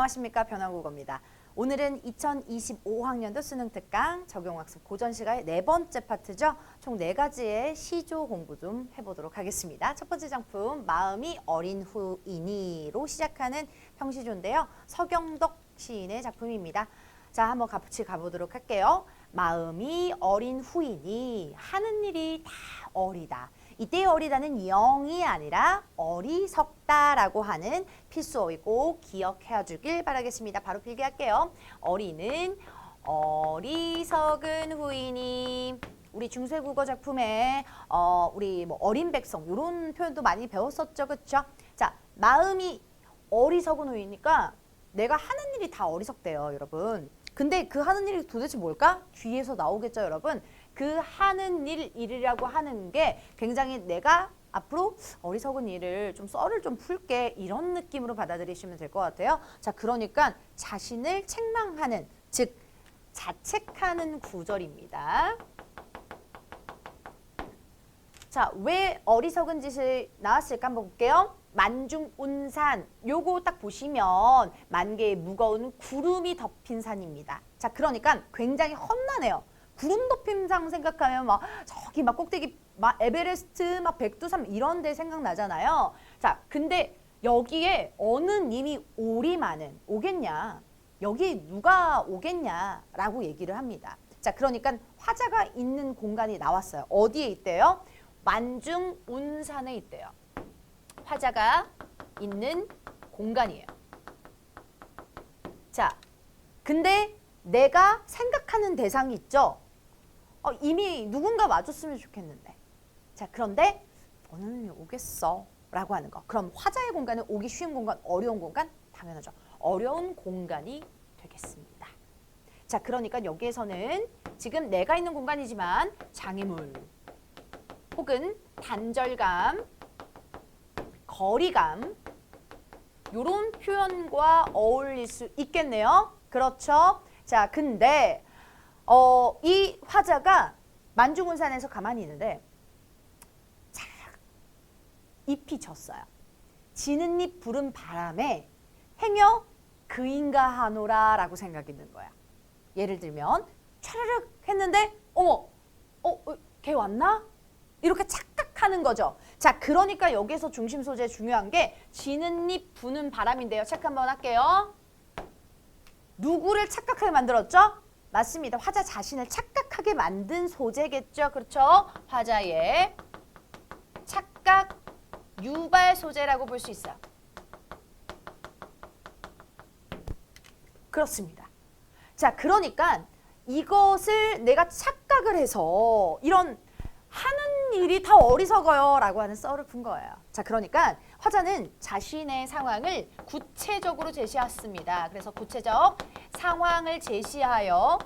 안녕하십니까 변화국어입니다. 오늘은 2025학년도 수능 특강 적용학습 고전 시간의 네 번째 파트죠. 총 네 가지의 시조 공부 좀 해보도록 하겠습니다. 첫 번째 작품 마음이 어린 후이니로 시작하는 평시조인데요. 서경덕 시인의 작품입니다. 자 한번 같이 가보도록 할게요. 마음이 어린 후이니 하는 일이 다 어리다. 이때 어리다는 영이 아니라 어리석다라고 하는 필수어휘 꼭 기억해 주길 바라겠습니다. 바로 필기할게요. 어리는 어리석은 후이니 우리 중세국어 작품에 어, 우리 뭐 어린 백성 이런 표현도 많이 배웠었죠, 그렇죠? 자, 마음이 어리석은 후이니까 내가 하는 일이 다 어리석대요, 여러분. 근데 그 하는 일이 도대체 뭘까? 뒤에서 나오겠죠, 여러분. 그 하는 일, 일이라고 하는 게 굉장히 내가 앞으로 어리석은 일을 좀 썰을 좀 풀게 이런 느낌으로 받아들이시면 될 것 같아요. 자, 그러니까 자신을 책망하는, 즉, 자책하는 구절입니다. 자, 왜 어리석은 짓을 나왔을까 한번 볼게요. 만중운산 요거 딱 보시면 만개의 무거운 구름이 덮인 산입니다. 자, 그러니까 굉장히 험난해요. 구름 산 생각하면 막 저기 막 꼭대기 막 에베레스트 막 백두산 이런 데 생각나잖아요. 자, 근데 여기에 어느 님이 오리마는 오겠냐? 여기 누가 오겠냐라고 얘기를 합니다. 자, 그러니까 화자가 있는 공간이 나왔어요. 어디에 있대요? 만중 운산에 있대요. 화자가 있는 공간이에요. 자, 근데 내가 생각하는 대상이 있죠? 어, 이미 누군가 와줬으면 좋겠는데. 자, 그런데 놈이 오겠어. 라고 하는 거. 그럼 화자의 공간은 오기 쉬운 공간, 어려운 공간? 당연하죠. 어려운 공간이 되겠습니다. 자, 그러니까 여기에서는 지금 내가 있는 공간이지만 장애물 혹은 단절감, 거리감 요런 표현과 어울릴 수 있겠네요. 그렇죠? 자, 근데 어, 이 화자가 만중운산에서 가만히 있는데 착 잎이 졌어요. 지는 잎 부른 바람에 행여 그인가 하노라라고 생각이 든 거야. 예를 들면 차르륵 했는데 어머, 어, 어, 걔 왔나? 이렇게 착각하는 거죠. 자, 그러니까 여기서 중심 소재 중요한 게 지는 잎 부는 바람인데요. 체크 한번 할게요. 누구를 착각하게 만들었죠? 맞습니다. 화자 자신을 착각하게 만든 소재겠죠. 그렇죠? 화자의 착각 유발 소재라고 볼 수 있어요. 그렇습니다. 자, 그러니까 이것을 내가 착각을 해서 이런 하는 일이 다 어리석어요 라고 하는 썰을 푼 거예요. 자, 그러니까 화자는 자신의 상황을 구체적으로 제시했습니다. 그래서 구체적 상황을 제시하여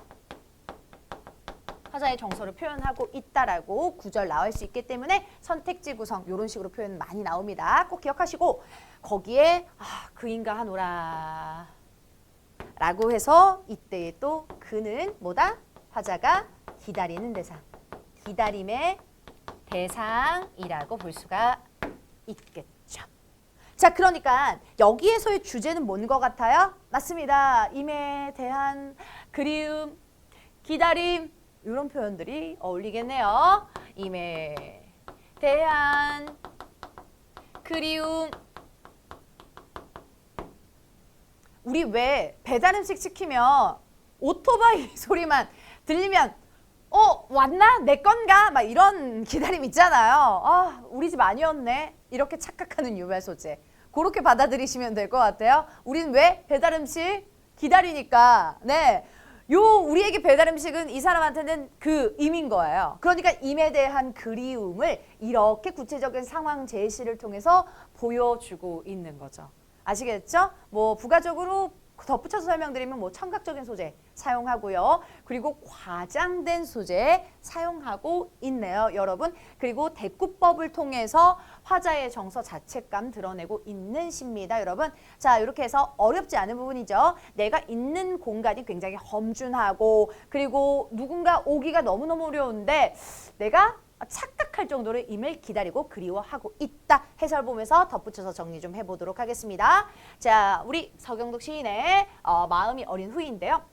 화자의 정서를 표현하고 있다라고 구절 나올 수 있기 때문에 선택지 구성 이런 식으로 표현 많이 나옵니다. 꼭 기억하시고 거기에 아, 그인가 하노라 라고 해서 이때에 또 그는 뭐다? 화자가 기다리는 대상. 기다림의 대상이라고 볼 수가 있겠죠. 자, 그러니까 여기에서의 주제는 뭔 것 같아요? 맞습니다. 임에 대한 그리움, 기다림 이런 표현들이 어울리겠네요. 임에 대한 그리움 우리 왜 배달 음식 시키면 오토바이 소리만 들리면 어 왔나 내 건가 막 이런 기다림 있잖아요. 아 우리 집 아니었네 이렇게 착각하는 유발 소재. 그렇게 받아들이시면 될 것 같아요. 우리는 왜 배달 음식 기다리니까 네. 요 우리에게 배달 음식은 이 사람한테는 그 임인 거예요. 그러니까 임에 대한 그리움을 이렇게 구체적인 상황 제시를 통해서 보여주고 있는 거죠. 아시겠죠? 뭐 부가적으로 덧붙여서 설명드리면 뭐 청각적인 소재 사용하고요. 그리고 과장된 소재 사용하고 있네요, 여러분. 그리고 대꾸법을 통해서 화자의 정서 자책감 드러내고 있는 시입니다, 여러분. 자, 이렇게 해서 어렵지 않은 부분이죠. 내가 있는 공간이 굉장히 험준하고 그리고 누군가 오기가 너무너무 어려운데 내가 착각할 정도로 임을 기다리고 그리워하고 있다. 해설 보면서 덧붙여서 정리 좀 해보도록 하겠습니다. 자, 우리 서경덕 시인의 어, 마음이 어린 후인데요.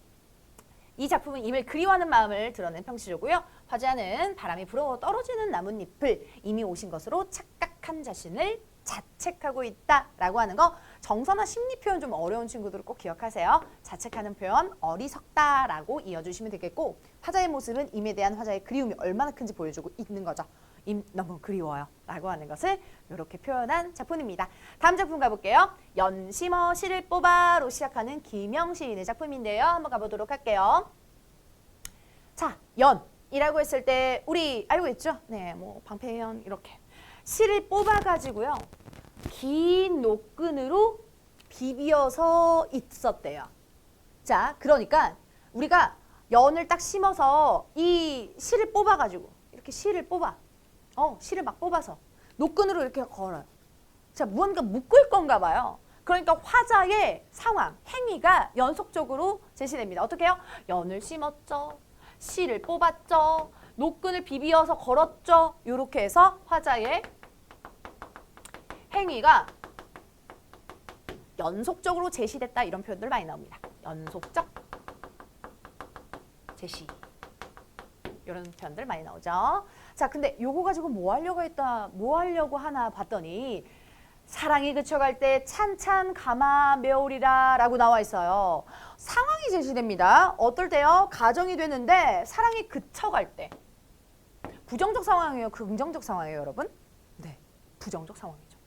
이 작품은 임을 그리워하는 마음을 드러낸 평시조고요. 화자는 바람이 불어 떨어지는 나뭇잎을 이미 오신 것으로 착각한 자신을 자책하고 있다라고 하는 거 정서나 심리 표현 좀 어려운 친구들은 꼭 기억하세요. 자책하는 표현 어리석다라고 이어주시면 되겠고 화자의 모습은 임에 대한 화자의 그리움이 얼마나 큰지 보여주고 있는 거죠. 임 너무 그리워요 라고 하는 것을 이렇게 표현한 작품입니다. 다음 작품 가볼게요. 연심어 시를 뽑아로 시작하는 김영 시인의 작품인데요. 한번 가보도록 할게요. 자, 연이라고 했을 때 우리 알고 있죠? 네, 뭐 방패연 이렇게 실을 뽑아가지고요. 긴 노끈으로 비비어서 있었대요. 자, 그러니까 우리가 연을 딱 심어서 이 실을 뽑아가지고 이렇게 실을 뽑아. 어, 실을 막 뽑아서 노끈으로 이렇게 걸어요. 자, 무언가 묶을 건가 봐요. 그러니까 화자의 상황, 행위가 연속적으로 제시됩니다. 어떻게 해요? 연을 심었죠. 실을 뽑았죠. 노끈을 비비어서 걸었죠. 이렇게 해서 화자의 행위가 연속적으로 제시됐다 이런 표현들 많이 나옵니다. 연속적 제시 이런 표현들 많이 나오죠. 자, 근데 요거 가지고 뭐 하려고 했다, 뭐 하려고 하나 봤더니 사랑이 그쳐갈 때 찬찬 가마 메오리라 라고 나와 있어요. 상황이 제시됩니다. 어떨 때요? 가정이 되는데 사랑이 그쳐갈 때 부정적 상황이에요, 긍정적 상황이에요, 여러분? 네, 부정적 상황이죠.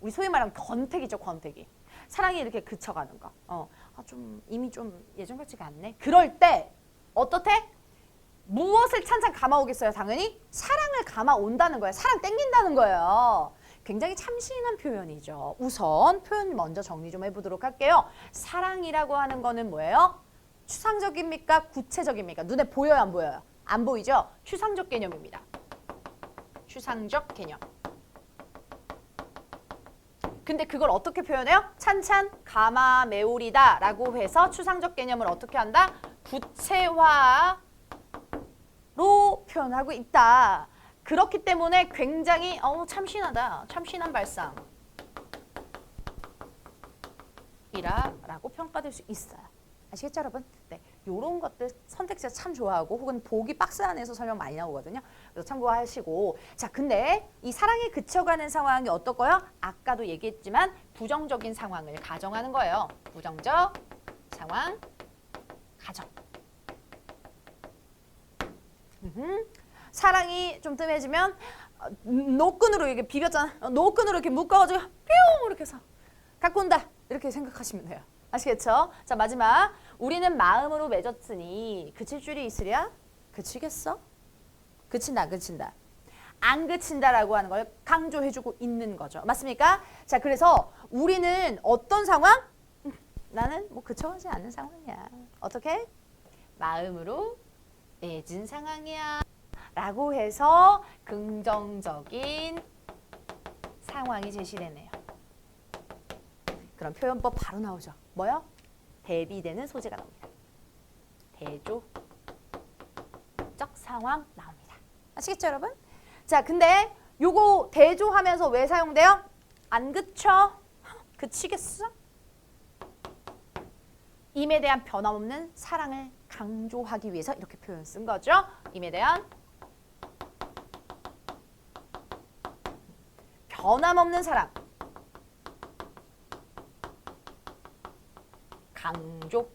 우리 소위 말하면 권태기죠, 권태기. 사랑이 이렇게 그쳐가는 거. 어, 아, 좀 이미 좀 예전 같지가 않네. 그럴 때 어떻대? 무엇을 찬찬 감아오겠어요? 당연히 사랑을 감아온다는 거예요. 사랑 땡긴다는 거예요. 굉장히 참신한 표현이죠. 우선 표현 먼저 정리 좀 해보도록 할게요. 사랑이라고 하는 거는 뭐예요? 추상적입니까? 구체적입니까? 눈에 보여요? 안 보여요? 안 보이죠? 추상적 개념입니다. 추상적 개념. 근데 그걸 어떻게 표현해요? 찬찬 가마 메오리다 라고 해서 추상적 개념을 어떻게 한다? 구체화로 표현하고 있다. 그렇기 때문에 굉장히 어 참신하다. 참신한 발상. 이라라고 평가될 수 있어요. 아시겠죠, 여러분? 네, 요런 것들 선택지가 참 좋아하고 혹은 보기 박스 안에서 설명 많이 나오거든요. 그래서 참고하시고 자, 근데 이 사랑에 그쳐가는 상황이 어떨까요? 아까도 얘기했지만 부정적인 상황을 가정하는 거예요. 부정적 상황 가정. 음흠. 사랑이 좀 뜸해지면 어, 노끈으로 이렇게 비볐잖아. 어, 노끈으로 이렇게 묶어가지고 뿅 이렇게 해서 갖고 온다. 이렇게 생각하시면 돼요. 아시겠죠? 자 마지막 우리는 마음으로 맺었으니 그칠 줄이 있으랴? 그치겠어? 그친다 그친다. 안 그친다라고 하는 걸 강조해주고 있는 거죠. 맞습니까? 자 그래서 우리는 어떤 상황? 음, 나는 뭐 그쳐가지 않는 상황이야. 어떻게? 마음으로 맺은 상황이야. 라고 해서 긍정적인 상황이 제시되네요. 그럼 표현법 바로 나오죠. 뭐요? 대비되는 소재가 나옵니다. 대조적 상황 나옵니다. 아시겠죠, 여러분? 자, 근데 요거 대조하면서 왜 사용돼요? 안 그쳐? 그치겠어? 임에 대한 변함없는 사랑을 강조하기 위해서 이렇게 표현 쓴 거죠. 임에 대한 변함없는 사랑. 강조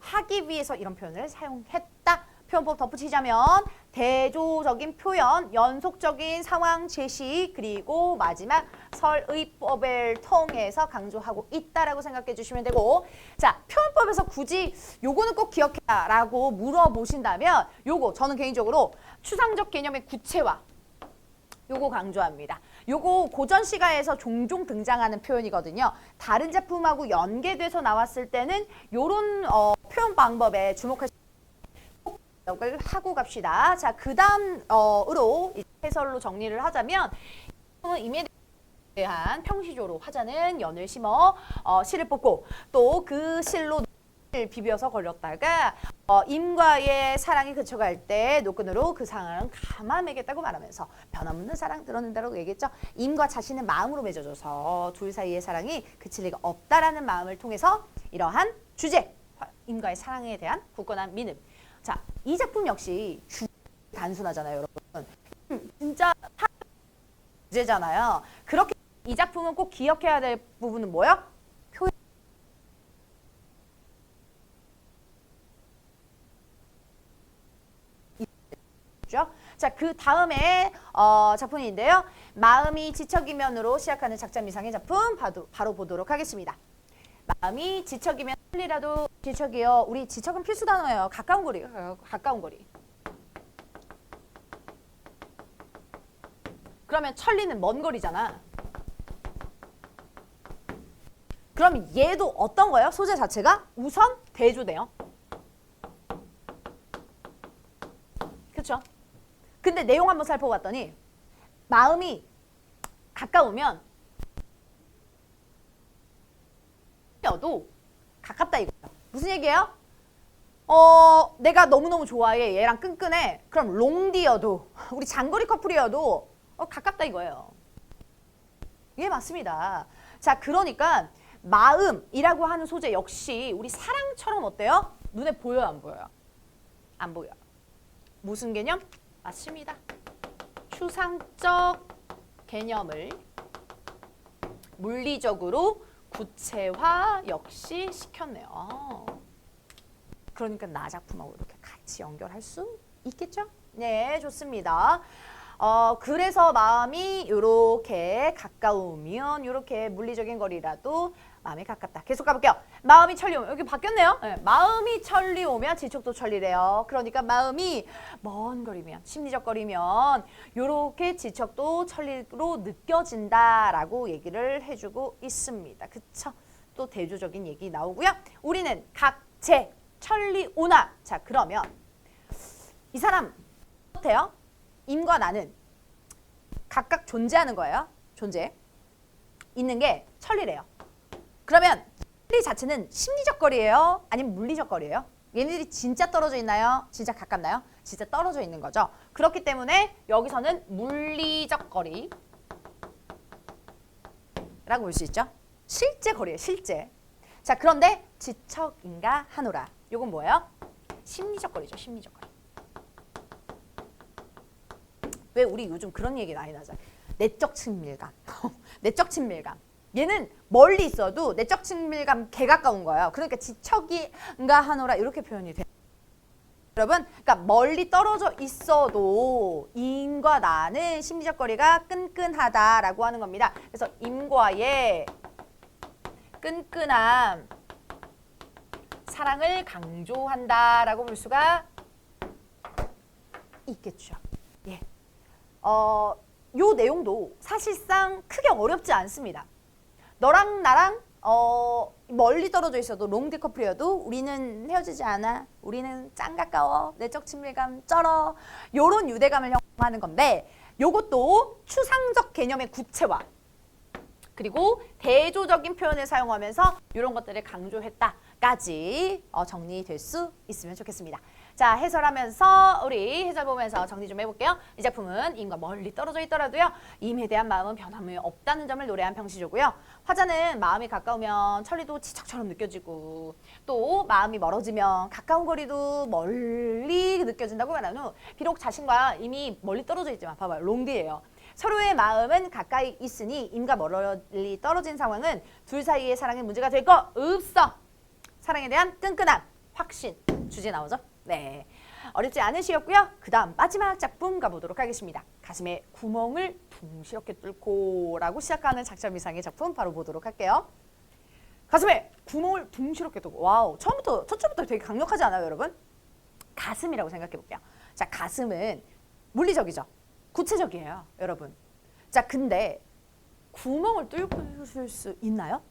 하기 위해서 이런 표현을 사용했다. 표현법 덧붙이자면 대조적인 표현, 연속적인 상황 제시, 그리고 마지막 설의법을 통해서 강조하고 있다라고 생각해 주시면 되고 자, 표현법에서 굳이 요거는 꼭 기억해라 라고 물어보신다면 요거 저는 개인적으로 추상적 개념의 구체화 요거 강조합니다. 요거 고전 시가에서 종종 등장하는 표현이거든요. 다른 작품하고 연계돼서 나왔을 때는 요런 어, 표현 방법에 주목하시 을 하고 갑시다. 자, 그 다음으로 해설로 정리를 하자면 임에 대한 평시조로 화자는 연을 심어 어, 실을 뽑고 또 그 실로 비벼서 걸렸다가 어, 임과의 사랑이 그쳐갈 때 노끈으로 그 사랑은 가만 매겠다고 말하면서 변함없는 사랑 들었는다고 얘기했죠. 임과 자신의 마음으로 맺어져서 둘 사이의 사랑이 그칠 리가 없다라는 마음을 통해서 이러한 주제 임과의 사랑에 대한 굳건한 믿음. 자, 이 작품 역시 주 단순하잖아요, 여러분. 음, 진짜 사- 주제잖아요. 그렇게 이 작품은 꼭 기억해야 될 부분은 뭐야? 표현. 죠? 자, 그 다음에 어, 작품인데요. 마음이 지척이면으로 시작하는 작자 미상의 작품 바로, 바로 보도록 하겠습니다. 마음이 지척이면 천리라도 지척이요. 우리 지척은 필수 단어예요. 가까운 거리, 어, 가까운 거리. 그러면 천리는 먼 거리잖아. 그럼 얘도 어떤 거예요? 소재 자체가 우선 대조돼요. 그렇죠? 근데 내용 한번 살펴봤더니 마음이 가까우면 여도 가깝다 이거예요. 무슨 얘기예요? 어, 내가 너무너무 좋아해. 얘랑 끈끈해. 그럼 롱디어도 우리 장거리 커플이어도 어, 가깝다 이거예요. 예, 맞습니다. 자, 그러니까 마음이라고 하는 소재 역시 우리 사랑처럼 어때요? 눈에 보여요, 안 보여요? 안 보여요. 무슨 개념? 맞습니다. 추상적 개념을 물리적으로 구체화 역시 시켰네요. 아. 그러니까 나 작품하고 이렇게 같이 연결할 수 있겠죠? 네, 좋습니다. 어, 그래서 마음이 이렇게 가까우면 이렇게 물리적인 거리라도 마음이 가깝다. 계속 가볼게요. 마음이 천리 오면 여기 바뀌었네요. 네, 마음이 천리 오면 지촉도 천리래요. 그러니까 마음이 먼 거리면 심리적 거리면 이렇게 지척도 천리로 느껴진다라고 얘기를 해주고 있습니다. 그쵸? 또 대조적인 얘기 나오고요. 우리는 각체 천리 오나. 자 그러면 이 사람 어때요? 임과 나는 각각 존재하는 거예요. 존재. 있는 게 천리래요. 그러면 천리 자체는 심리적 거리예요? 아니면 물리적 거리예요? 얘네들이 진짜 떨어져 있나요? 진짜 가깝나요? 진짜 떨어져 있는 거죠. 그렇기 때문에 여기서는 물리적 거리 라고 볼 수 있죠. 실제 거리예요. 실제. 자, 그런데 지척인가 하노라. 요건 뭐예요? 심리적 거리죠. 심리적 거리. 왜 우리 요즘 그런 얘기 많이 나죠? 내적 친밀감. 내적 친밀감. 얘는 멀리 있어도 내적 친밀감 개 가까운 거예요. 그러니까 지척인가 하노라 이렇게 표현이 돼요. 여러분, 그러니까 멀리 떨어져 있어도 임과 나는 심리적 거리가 끈끈하다라고 하는 겁니다. 그래서 임과의 끈끈함, 사랑을 강조한다라고 볼 수가 있겠죠. 예. 어, 요 내용도 사실상 크게 어렵지 않습니다. 너랑 나랑 어, 멀리 떨어져 있어도 롱디 커플이어도 우리는 헤어지지 않아. 우리는 짱 가까워. 내적 친밀감 쩔어. 요런 유대감을 형성하는 건데 요것도 추상적 개념의 구체화. 그리고 대조적인 표현을 사용하면서 이런 것들을 강조했다까지 어, 정리될 수 있으면 좋겠습니다. 자 해설하면서 우리 해설 보면서 정리 좀 해볼게요. 이 작품은 임과 멀리 떨어져 있더라도요. 임에 대한 마음은 변함이 없다는 점을 노래한 평시조고요. 화자는 마음이 가까우면 천리도 지척처럼 느껴지고 또 마음이 멀어지면 가까운 거리도 멀리 느껴진다고 말하는 후 비록 자신과 이미 멀리 떨어져 있지만 봐봐요. 롱디예요. 서로의 마음은 가까이 있으니 임과 멀리 떨어진 상황은 둘 사이의 사랑에 문제가 될 거 없어. 사랑에 대한 끈끈함, 확신 주제 나오죠? 네. 어렵지 않으시겠고요. 그 다음 마지막 작품 가보도록 하겠습니다. 가슴에 구멍을 둥시럽게 뚫고 라고 시작하는 작자 미상의 작품 바로 보도록 할게요. 가슴에 구멍을 둥시럽게 뚫고 와우 처음부터 첫 줄부터 되게 강력하지 않아요 여러분? 가슴이라고 생각해 볼게요. 자 가슴은 물리적이죠. 구체적이에요 여러분. 자 근데 구멍을 뚫을 수 있나요?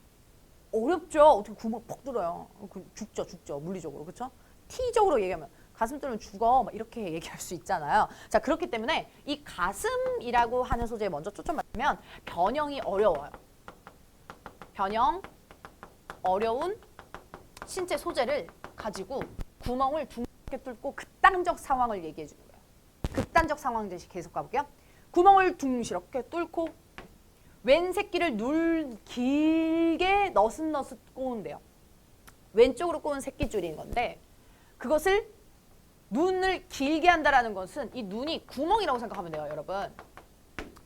어렵죠. 어떻게 구멍 퍽 뚫어요. 그 죽죠 죽죠 물리적으로 그렇죠? T적으로 얘기하면 가슴 뚫으면 죽어 막 이렇게 얘기할 수 있잖아요. 자 그렇기 때문에 이 가슴이라고 하는 소재에 먼저 초점 맞으면 변형이 어려워요. 변형 어려운 신체 소재를 가지고 구멍을 둥게 뚫고 극단적 상황을 얘기해 주는 거예요. 극단적 상황 제시 계속 가볼게요. 구멍을 둥시럽게 뚫고 왼 새끼를 눌 길게 너슷너슷 꼬은대요. 왼쪽으로 꼬은 새끼줄인 건데 그것을 눈을 길게 한다라는 것은 이 눈이 구멍이라고 생각하면 돼요, 여러분.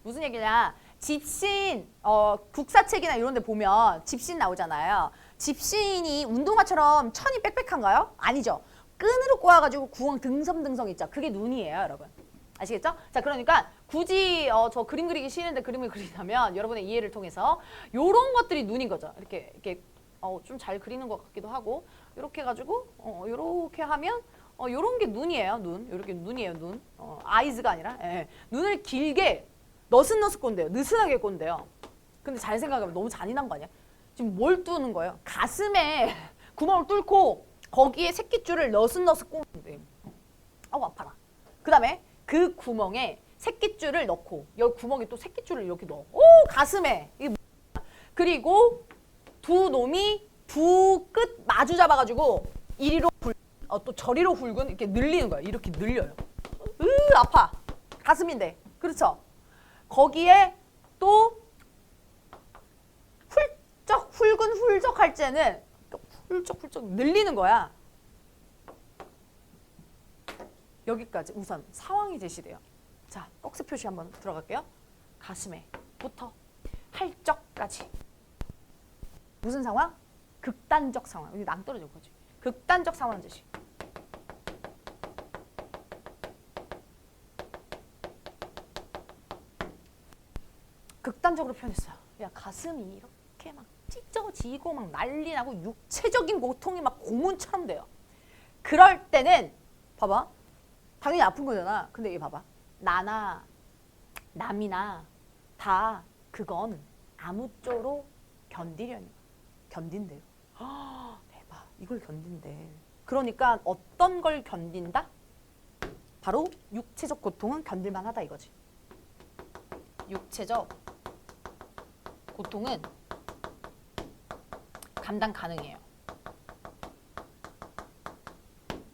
무슨 얘기냐? 집신 어, 국사책이나 이런 데 보면 집신 나오잖아요. 집신이 운동화처럼 천이 빽빽한가요? 아니죠. 끈으로 꼬아가지고 구멍 등섬등섬 있죠. 그게 눈이에요, 여러분. 아시겠죠? 자, 그러니까 굳이 어, 저 그림 그리기 싫은데 그림을 그리자면 여러분의 이해를 통해서 요런 것들이 눈인 거죠. 이렇게 이렇게 어, 좀 잘 그리는 것 같기도 하고 이렇게 해가지고 어, 이렇게 하면 어, 요런 게 눈이에요. 눈. 이렇게 눈이에요. 눈. 어, 아이즈가 아니라 예. 눈을 길게 너슨너스 꼰대요. 느슨하게 꼰대요. 근데 잘 생각하면 너무 잔인한 거 아니야? 지금 뭘 뚫는 거예요? 가슴에 구멍을 뚫고 거기에 새끼줄을 너슨너스 꼰대. 아우 아파라. 그 다음에 그 구멍에 새끼줄을 넣고 여기 구멍에 또 새끼줄을 이렇게 넣어. 오 가슴에 뭐야? 그리고 두 놈이 두 끝 마주 잡아가지고 이리로 굴, 어, 또 저리로 굴근 이렇게 늘리는 거야. 이렇게 늘려요. 으 아파. 가슴인데 그렇죠? 거기에 또 훌쩍 훌근 훌쩍 할 때는 훌쩍 훌쩍 늘리는 거야. 여기까지 우선 상황이 제시돼요. 자, 박스 표시 한번 들어갈게요. 가슴에부터 팔적까지. 무슨 상황? 극단적 상황. 여기 낭떠러진 거지. 극단적 상황 제시. 극단적으로 표현했어요. 야 가슴이 이렇게 막 찢어지고 막 난리 나고 육체적인 고통이 막 고문처럼 돼요. 그럴 때는 봐봐. 당연히 아픈 거잖아. 근데 이게 봐봐. 나나 남이나 다 그건 아무쪼록 견디려니 견딘대요. 아, 대박. 이걸 견딘대. 그러니까 어떤 걸 견딘다? 바로 육체적 고통은 견딜만 하다 이거지. 육체적 고통은 감당 가능해요.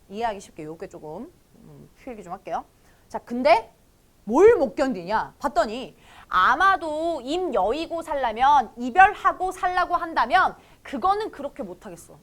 이해하기 쉽게 요게 조금 음, 필기 좀 할게요. 자, 근데 뭘 못 견디냐? 봤더니 아마도 임 여의고 살려면 이별하고 살라고 한다면 그거는 그렇게 못 하겠어.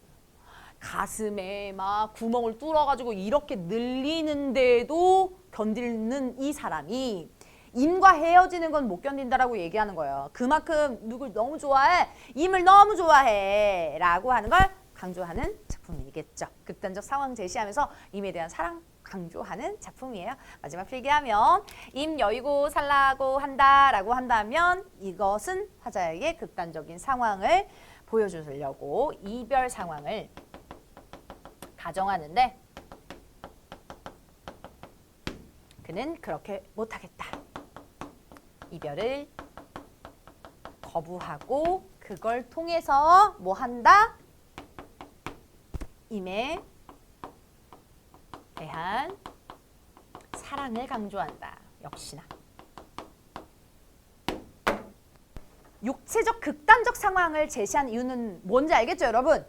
가슴에 막 구멍을 뚫어가지고 이렇게 늘리는데도 견디는 이 사람이 임과 헤어지는 건 못 견딘다라고 얘기하는 거예요. 그만큼 누굴 너무 좋아해, 임을 너무 좋아해 라고 하는 걸 강조하는 작품이겠죠. 극단적 상황 제시하면서 임에 대한 사랑 강조하는 작품이에요. 마지막 필기하면 임 여의고 살라고 한다라고 한다면 이것은 화자에게 극단적인 상황을 보여주려고 이별 상황을 가정하는데 그는 그렇게 못하겠다. 이별을 거부하고 그걸 통해서 뭐 한다? 임에 대한 사랑을 강조한다. 역시나. 육체적 극단적 상황을 제시한 이유는 뭔지 알겠죠, 여러분?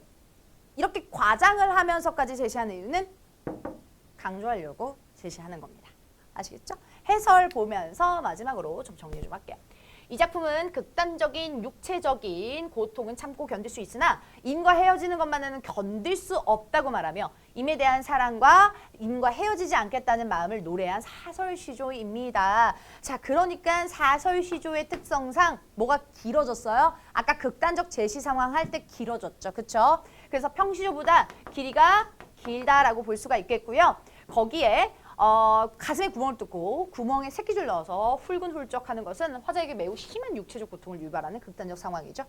이렇게 과장을 하면서까지 제시하는 이유는 강조하려고 제시하는 겁니다. 아시겠죠? 해설 보면서 마지막으로 좀 정리 좀 할게요. 이 작품은 극단적인 육체적인 고통은 참고 견딜 수 있으나 임과 헤어지는 것만은 견딜 수 없다고 말하며 임에 대한 사랑과 임과 헤어지지 않겠다는 마음을 노래한 사설시조입니다. 자, 그러니까 사설시조의 특성상 뭐가 길어졌어요? 아까 극단적 제시 상황 할 때 길어졌죠. 그쵸? 그래서 평시조보다 길이가 길다라고 볼 수가 있겠고요. 거기에 어, 가슴에 구멍을 뚫고 구멍에 새끼줄 넣어서 훌근훌쩍 하는 것은 화자에게 매우 심한 육체적 고통을 유발하는 극단적 상황이죠.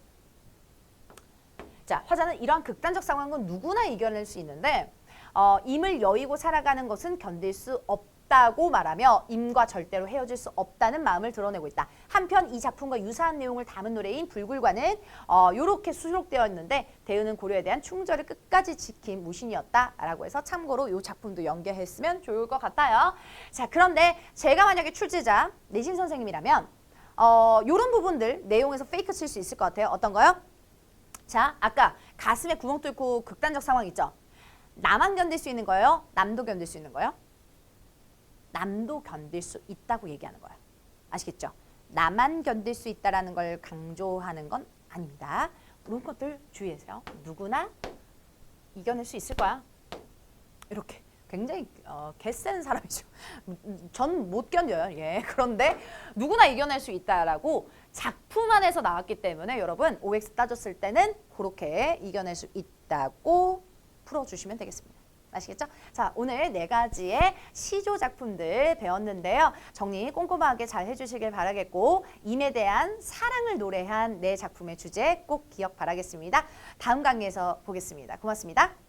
자, 화자는 이러한 극단적 상황은 누구나 이겨낼 수 있는데 어, 임을 여의고 살아가는 것은 견딜 수 없다 고 말하며 임과 절대로 헤어질 수 없다는 마음을 드러내고 있다. 한편 이 작품과 유사한 내용을 담은 노래인 불굴과는 어, 이렇게 수록되어 있는데 대우는 고려에 대한 충절을 끝까지 지킨 무신이었다라고 해서 참고로 이 작품도 연계했으면 좋을 것 같아요. 자, 그런데 제가 만약에 출제자 내신 선생님이라면 어, 이런 부분들 내용에서 페이크 칠 수 있을 것 같아요. 어떤 거요? 자, 아까 가슴에 구멍 뚫고 극단적 상황 있죠? 나만 견딜 수 있는 거예요? 남도 견딜 수 있는 거예요? 남도 견딜 수 있다고 얘기하는 거예요. 아시겠죠? 나만 견딜 수 있다라는 걸 강조하는 건 아닙니다. 그런 것들 주의하세요. 누구나 이겨낼 수 있을 거야. 이렇게 굉장히 어, 개센 사람이죠. 전 못 견뎌요. 예. 그런데 누구나 이겨낼 수 있다라고 작품 안에서 나왔기 때문에 여러분 OX 따졌을 때는 그렇게 이겨낼 수 있다고 풀어주시면 되겠습니다. 아시겠죠? 자, 오늘 네 가지의 시조 작품들 배웠는데요. 정리 꼼꼼하게 잘 해주시길 바라겠고 임에 대한 사랑을 노래한 네 작품의 주제 꼭 기억 바라겠습니다. 다음 강의에서 보겠습니다. 고맙습니다.